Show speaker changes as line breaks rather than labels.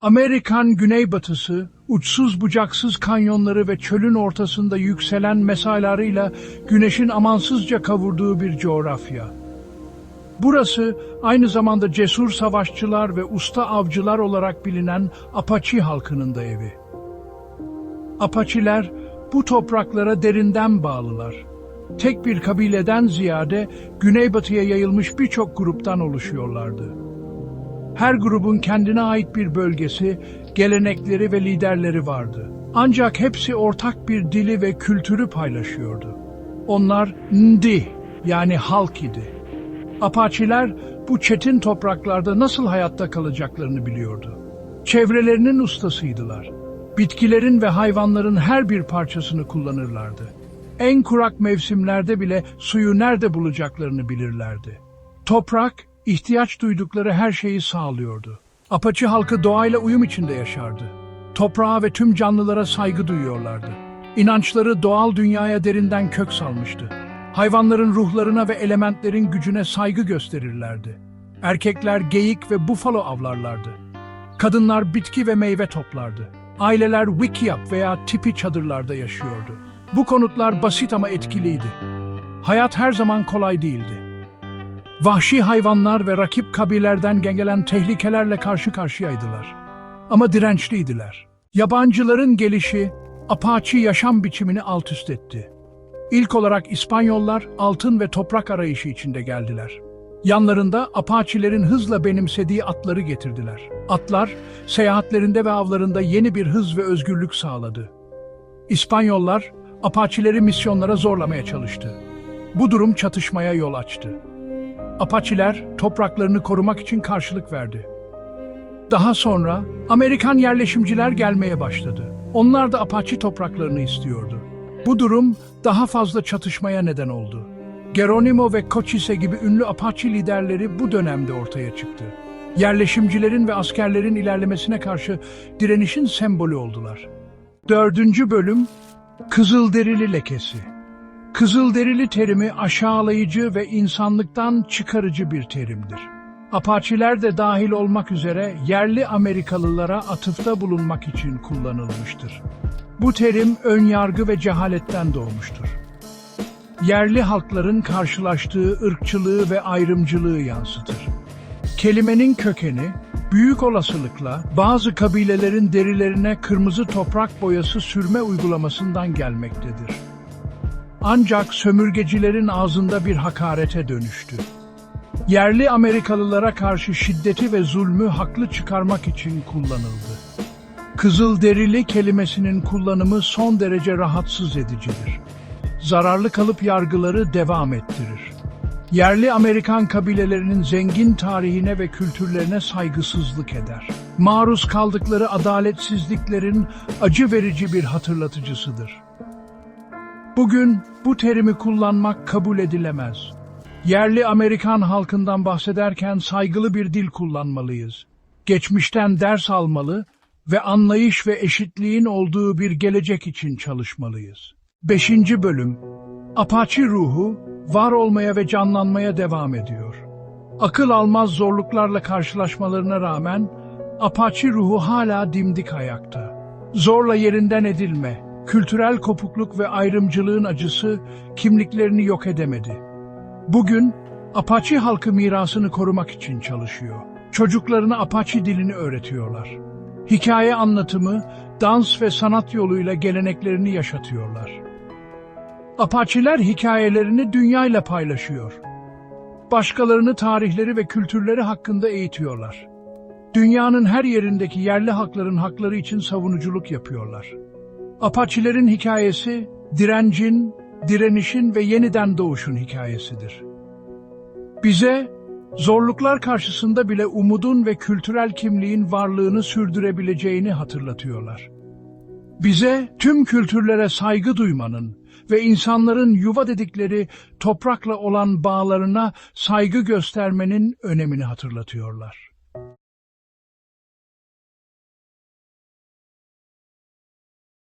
Amerikan güneybatısı, uçsuz bucaksız kanyonları ve çölün ortasında yükselen mesalarıyla güneşin amansızca kavurduğu bir coğrafya. Burası aynı zamanda cesur savaşçılar ve usta avcılar olarak bilinen Apache halkının da evi. Apaçiler bu topraklara derinden bağlılar. Tek bir kabileden ziyade güneybatıya yayılmış birçok gruptan oluşuyorlardı. Her grubun kendine ait bir bölgesi, gelenekleri ve liderleri vardı. Ancak hepsi ortak bir dili ve kültürü paylaşıyordu. Onlar Ndi yani halk idi. Apaçiler bu çetin topraklarda nasıl hayatta kalacaklarını biliyordu. Çevrelerinin ustasıydılar. Bitkilerin ve hayvanların her bir parçasını kullanırlardı. En kurak mevsimlerde bile suyu nerede bulacaklarını bilirlerdi. Toprak, ihtiyaç duydukları her şeyi sağlıyordu. Apaçı halkı doğayla uyum içinde yaşardı. Toprağa ve tüm canlılara saygı duyuyorlardı. İnançları doğal dünyaya derinden kök salmıştı. Hayvanların ruhlarına ve elementlerin gücüne saygı gösterirlerdi. Erkekler geyik ve bufalo avlarlardı. Kadınlar bitki ve meyve toplardı. Aileler wickiup veya tipi çadırlarda yaşıyordu. Bu konutlar basit ama etkiliydi. Hayat her zaman kolay değildi. Vahşi hayvanlar ve rakip kabilerden gelen tehlikelerle karşı karşıyaydılar. Ama dirençliydiler. Yabancıların gelişi Apache yaşam biçimini alt üst etti. İlk olarak İspanyollar altın ve toprak arayışı içinde geldiler. Yanlarında Apaçilerin hızla benimsediği atları getirdiler. Atlar, seyahatlerinde ve avlarında yeni bir hız ve özgürlük sağladı. İspanyollar, Apaçileri misyonlara zorlamaya çalıştı. Bu durum çatışmaya yol açtı. Apaçiler topraklarını korumak için karşılık verdi. Daha sonra Amerikan yerleşimciler gelmeye başladı. Onlar da Apache topraklarını istiyordu. Bu durum daha fazla çatışmaya neden oldu. Geronimo ve Cochise gibi ünlü Apache liderleri bu dönemde ortaya çıktı. Yerleşimcilerin ve askerlerin ilerlemesine karşı direnişin sembolü oldular. Dördüncü bölüm Kızılderili lekesi. Kızılderili terimi aşağılayıcı ve insanlıktan çıkarıcı bir terimdir. Apaçiler de dahil olmak üzere yerli Amerikalılara atıfta bulunmak için kullanılmıştır. Bu terim ön yargı ve cehaletten doğmuştur. Yerli halkların karşılaştığı ırkçılığı ve ayrımcılığı yansıtır. Kelimenin kökeni, büyük olasılıkla bazı kabilelerin derilerine kırmızı toprak boyası sürme uygulamasından gelmektedir. Ancak sömürgecilerin ağzında bir hakarete dönüştü. Yerli Amerikalılara karşı şiddeti ve zulmü haklı çıkarmak için kullanıldı. Kızılderili kelimesinin kullanımı son derece rahatsız edicidir. Zararlı kalıp yargıları devam ettirir. Yerli Amerikan kabilelerinin zengin tarihine ve kültürlerine saygısızlık eder. Maruz kaldıkları adaletsizliklerin acı verici bir hatırlatıcısıdır. Bugün bu terimi kullanmak kabul edilemez. Yerli Amerikan halkından bahsederken saygılı bir dil kullanmalıyız. Geçmişten ders almalı ve anlayış ve eşitliğin olduğu bir gelecek için çalışmalıyız. 5. Bölüm Apache ruhu var olmaya ve canlanmaya devam ediyor. Akıl almaz zorluklarla karşılaşmalarına rağmen Apache ruhu hala dimdik ayakta. Zorla yerinden edilme, kültürel kopukluk ve ayrımcılığın acısı kimliklerini yok edemedi. Bugün Apache halkı mirasını korumak için çalışıyor. Çocuklarına Apache dilini öğretiyorlar. Hikaye anlatımı, dans ve sanat yoluyla geleneklerini yaşatıyorlar. Apaçiler hikayelerini dünyayla paylaşıyor. Başkalarını tarihleri ve kültürleri hakkında eğitiyorlar. Dünyanın her yerindeki yerli halkların hakları için savunuculuk yapıyorlar. Apaçilerin hikayesi, direncin, direnişin ve yeniden doğuşun hikayesidir. Bize, zorluklar karşısında bile umudun ve kültürel kimliğin varlığını sürdürebileceğini hatırlatıyorlar. Bize tüm kültürlere saygı duymanın ve insanların yuva dedikleri toprakla olan bağlarına saygı göstermenin önemini hatırlatıyorlar.